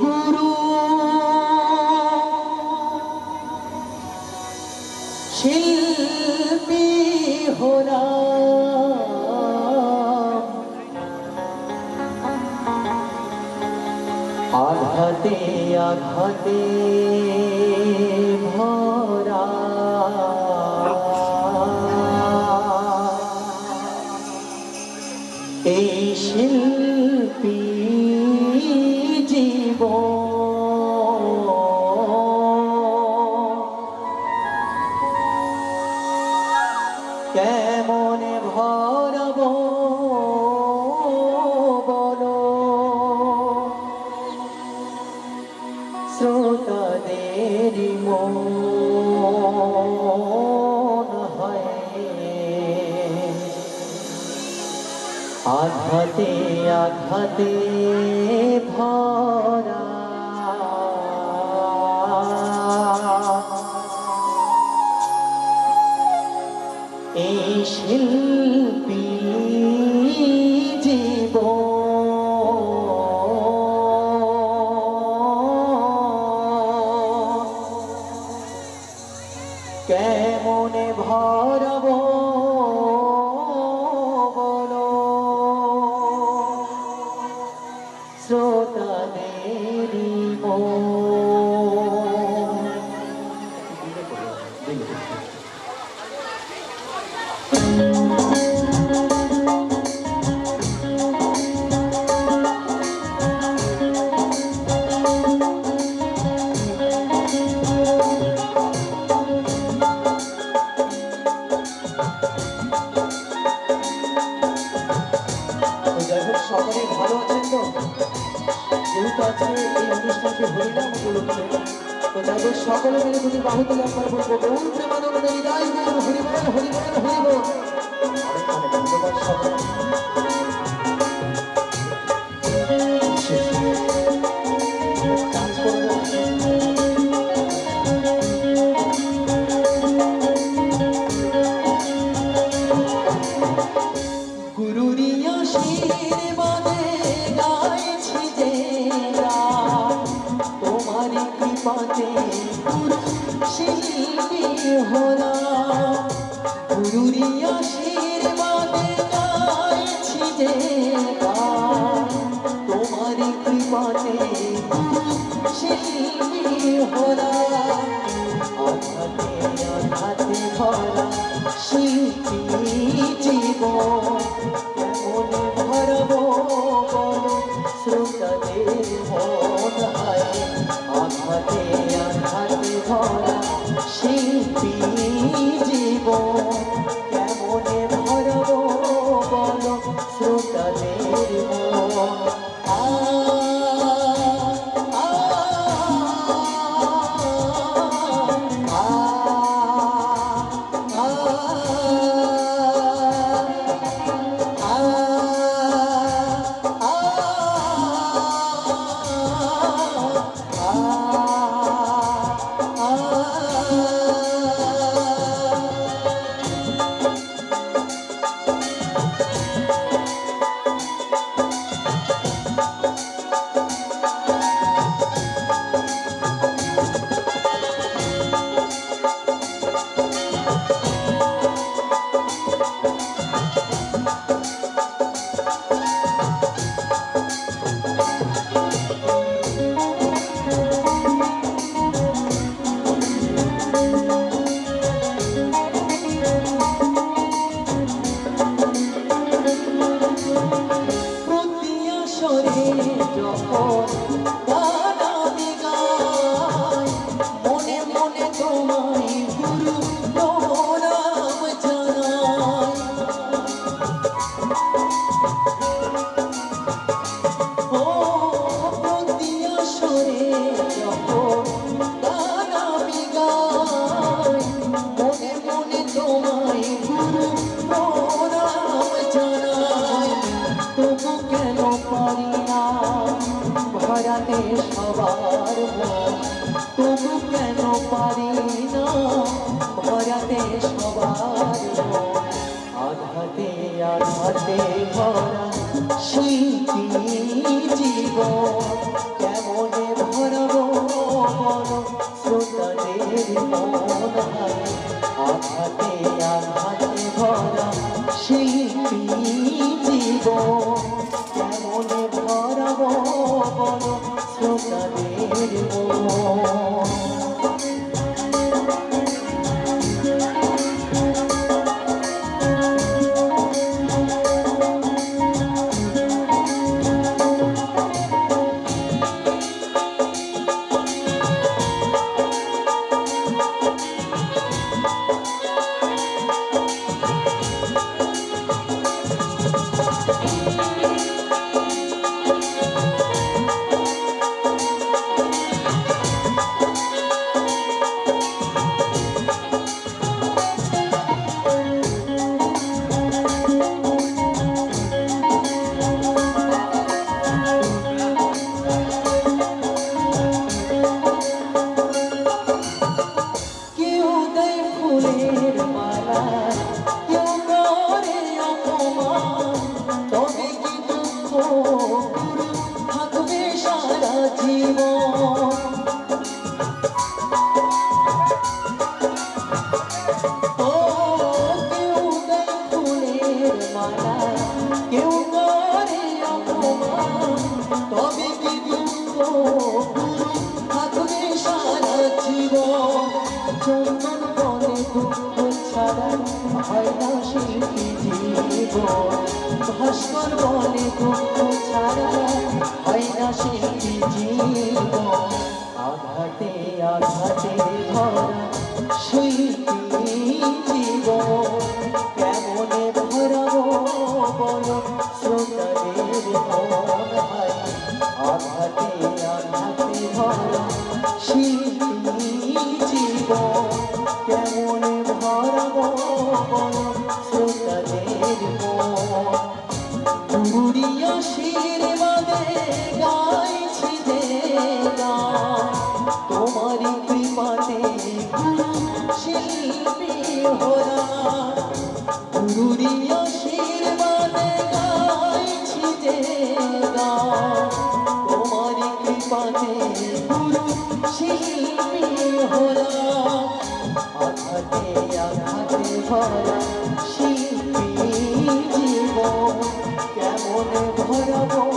গুরু। শিল্পী হোরা আঘাতে আঘাতে কেমনে ভরব বলো? শ্রোতাদের মন হয় আঘাতে আঘাতে ভা Oh. হচ্ছে। তো তাদের সকলে মিলে যদি বাহুতলে আমরা বলব গৌর প্রেমানন্দ হরিবল Julia. মন আনন্দে ভরা শিল্পী জীবন। কেমনে ভরব বল শ্রোতাদের আঘাতে আঘাতে ভরা শিল্পী জীবন। কেমনে ভরব বল শ্রোতাদের মন? my life. ভাস্কর বলে ছাড়া হয় না শিল্পী তোমারই কৃপাতে শিল্পী হরা গুরুরি আশীর্বাদে গাইছি যে গান কৃপাতে গুরু শিল্পী হরা আঘাতে আঘাতে ভরা শিল্পী জীবন, কেমন ভরাবো?